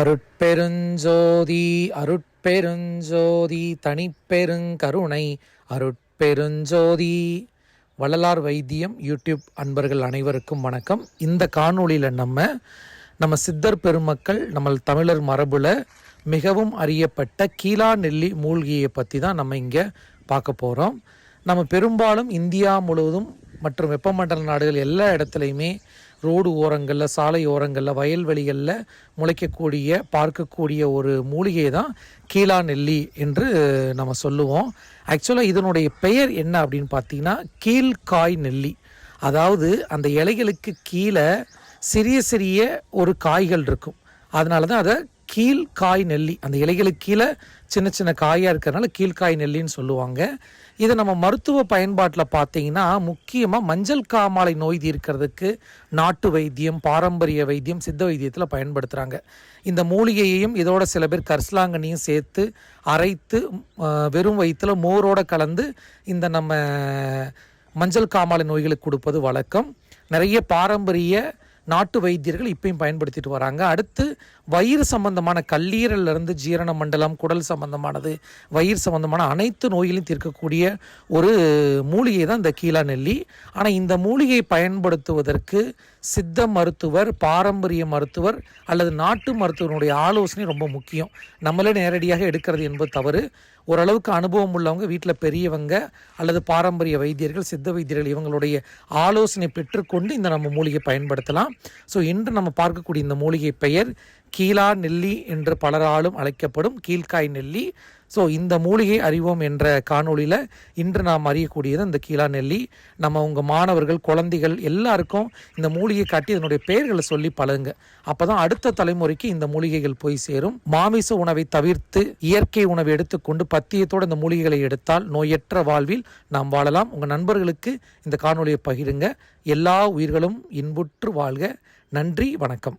அருட்பெருஞ்சோதி அருட்பெருஞ்சோதி தனிப்பெருங்கருணை அருட்பெருஞ்சோதி. வள்ளலார் வைத்தியம் யூடியூப் அன்பர்கள் அனைவருக்கும் வணக்கம். இந்த காணொளியில் நம்ம நம்ம சித்தர் பெருமக்கள் நம்ம தமிழர் மரபில் மிகவும் அறியப்பட்ட கீழா நெல்லி மூழ்கியை பற்றி தான் நம்ம இங்கே பார்க்க போகிறோம் நம்ம பெரும்பாலும் இந்தியா முழுவதும் மற்றும் வெப்பமண்டல நாடுகள் எல்லா இடத்துலையுமே ரோடு ஓரங்களில் சாலை ஓரங்களில் வயல்வெளிகளில் முளைக்கக்கூடிய பார்க்கக்கூடிய ஒரு மூலிகை தான் கீழா நெல்லி என்று நம்ம சொல்லுவோம். ஆக்சுவலாக இதனுடைய பெயர் என்ன அப்படின்னு பார்த்தீங்கன்னா கீழ்காய் நெல்லி. அதாவது அந்த இலைகளுக்கு கீழே சிறிய சிறிய ஒரு காய்கள் இருக்கும். அதனால தான் அதை கீழ்காய் நெல்லி. அந்த இலைகளுக்கு கீழே சின்ன சின்ன காயாக இருக்கிறதுனால கீழ்காய் நெல்லின்னு சொல்லுவாங்க. இதை நம்ம மருத்துவ பயன்பாட்டில் பார்த்தீங்கன்னா முக்கியமாக மஞ்சள் காமாலை நோய் தீர்க்கிறதுக்கு நாட்டு வைத்தியம் பாரம்பரிய வைத்தியம் சித்த வைத்தியத்தில் பயன்படுத்துகிறாங்க இந்த மூலிகையையும் இதோட சில பேர் கரிசலாங்கண்ணியும் சேர்த்து அரைத்து வெறும் வயிற்றில் மோரோடு கலந்து இந்த நம்ம மஞ்சள் காமாலை நோய்களுக்கு கொடுப்பது வழக்கம். நிறைய பாரம்பரிய நாட்டு வைத்தியர்கள் இப்பயும் பயன்படுத்திட்டு வராங்க. அடுத்து வயிறு சம்பந்தமான கல்லீரல்லிருந்து ஜீரண மண்டலம் குடல் சம்பந்தமானது வயிறு சம்பந்தமான அனைத்து நோயிலும் தீர்க்கக்கூடிய ஒரு மூலிகை தான் இந்த கீழா நெல்லி. ஆனால் இந்த மூலிகையை பயன்படுத்துவதற்கு சித்த மருத்துவர் பாரம்பரிய மருத்துவர் அல்லது நாட்டு மருத்துவனுடைய ஆலோசனை ரொம்ப முக்கியம். நம்மளே நேரடியாக எடுக்கிறது என்பது தவறு. ஓரளவுக்கு அனுபவம் உள்ளவங்க வீட்டில் பெரியவங்க அல்லது பாரம்பரிய வைத்தியர்கள் சித்த வைத்தியர்கள் இவங்களுடைய ஆலோசனை பெற்றுக்கொண்டு இந்த நம்ம மூலிகை பயன்படுத்தலாம். ஸோ இன்று நம்ம பார்க்கக்கூடிய இந்த மூலிகை பெயர் கீழா நெல்லி என்று பலராலும் அழைக்கப்படும் கீழ்காய் நெல்லி. ஸோ இந்த மூலிகை அறிவோம் என்ற காணொளியில் இன்று நாம் அறியக்கூடியது இந்த கீழா நெல்லி. நம்ம உங்கள் மாணவர்கள் குழந்தைகள் எல்லாருக்கும் இந்த மூலிகை காட்டி இதனுடைய பெயர்களை சொல்லி பழகுங்க. அப்போ தான் அடுத்த தலைமுறைக்கு இந்த மூலிகைகள் போய் சேரும். மாமிச உணவை தவிர்த்து இயற்கை உணவை எடுத்துக்கொண்டு பத்தியத்தோடு இந்த மூலிகைகளை எடுத்தால் நோயற்ற வாழ்வில் நாம் வாழலாம். உங்கள் நண்பர்களுக்கு இந்த காணொலியை பகிருங்க. எல்லா உயிர்களும் இன்புற்று வாழ்க. நன்றி வணக்கம்.